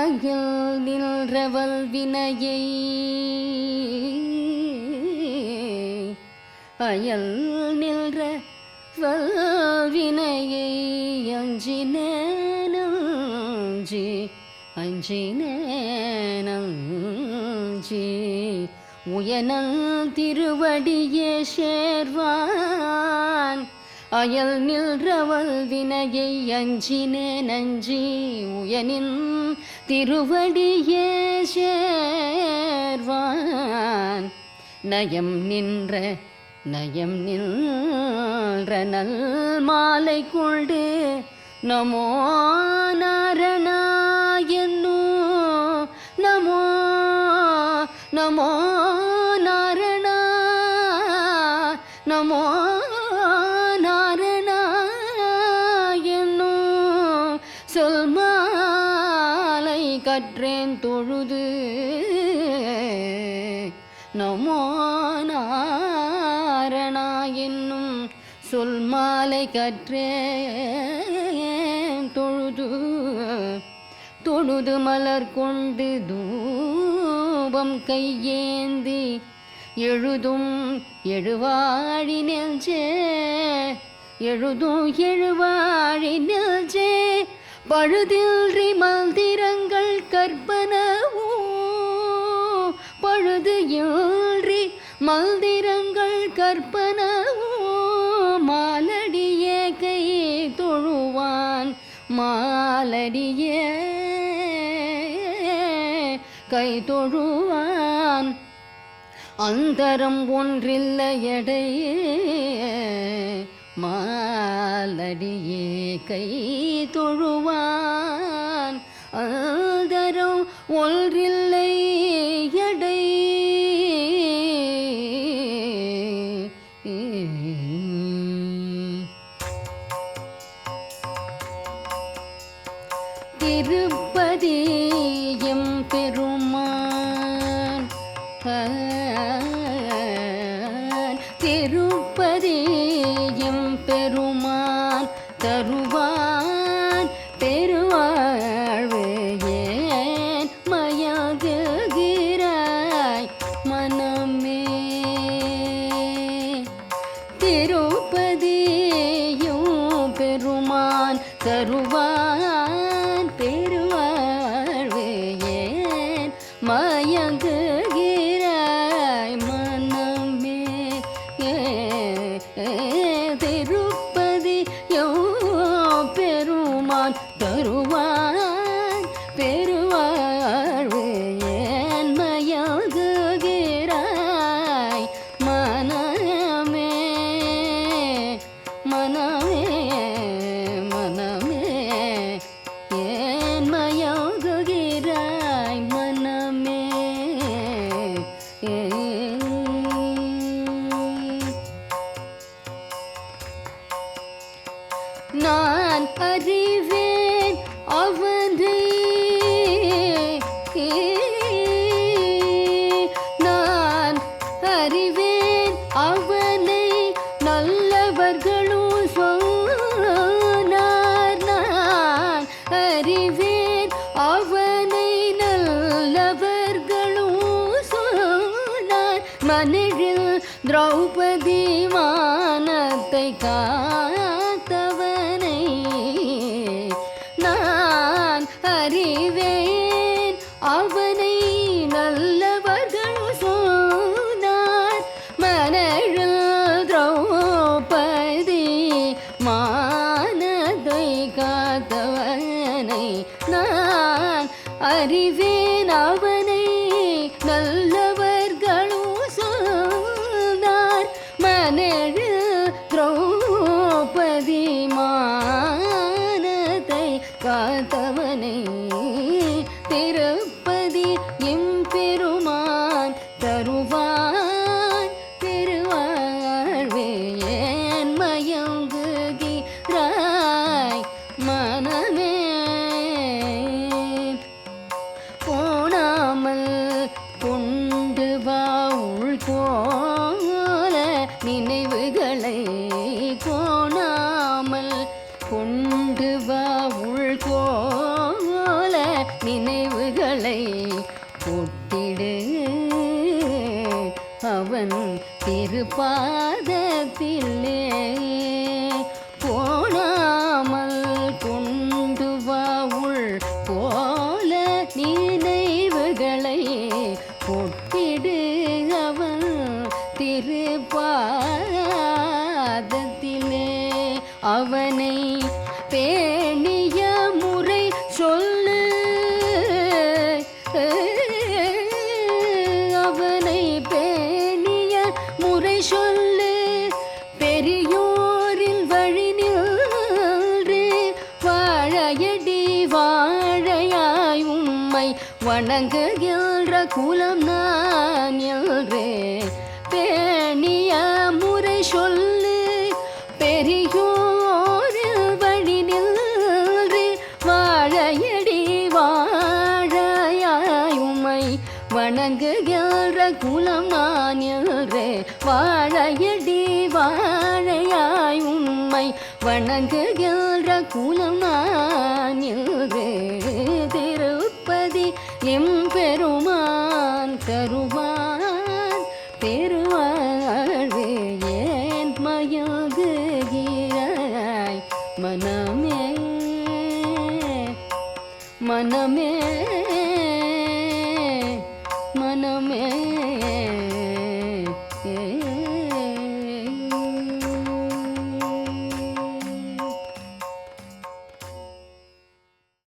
அகில் நின்றவள் வினையை அயல் நின்ற வல்வினையை அஞ்சினேனஞ்சி அஞ்சினேனஞ்சி உயனல் திருவடியே சேர்வான். அயல் நில்றவள் வினையை அஞ்சினே நஞ்சி உயனின் திருவடியே சேர்வான். நயம் நின்ற நயம் நின்ற நல் மாலை கொண்டு நமோ நாரணாயனோ நமோ நாரணா நமோ நாரணாயனோ சொல் மாலை கற்றேன் தொழுது. நமோ நாரணா என்னும் சொல் மாலை கற்றேன் தொழுது. தொழுது மலர் கொண்டு தூ கோபம் கையேந்தி எழுதும் எழுவாழி நெஞ்சே எழுதும் எழுவாழி நெஞ்சே பழுதில்றி மந்திரங்கள் கற்பனவும் பழுது இன்றி மந்திரங்கள் கற்பனவும் மாலடியே கை தொழுவான் மாலடியே கை தொழுவான். அந்தரம் ஒன்றில்ல எடையே மாலடியே கை தொழுவான். அந்தரம் ஒன்றில்லை எடை திருப்பதி தருவான் பெறுவான். அறிவேன் அவனை. நான் அறிவேன் அவனை. நல்லவர்களும் சொன்னார். நான் அறிவேன் அவனை. நல்லவர்களும் சொன்னார். மனிழில் திரௌபதி மானத்தை காத்தவனை அறிவேன் அவனை நல்லவர்களும் சொன்னார். மனழு திரௌபதி மானத்தை காத்தவனை கொண்டு வா உள்கோல நினைவுகளை ஒட்டிடு அவன் திருப்பாதத்திலே போனாமல் கொண்டு வா உள் போல நினைவுகளை ஒட்டிடு அவன் திருப்பாதத்திலே அவன் சொல்லு பெரியோரில் வழி நின்று வாழையடி வாழையாய் உம்மை வணங்குகின்ற குலம் நான். வணங்குகின்ற குலம் நான் என்று வாழையடி வாழையாய் உண்மை வணங்குகின்ற குலம் நான் என்று திருப்பதி எம்பெருமான் தருவான்.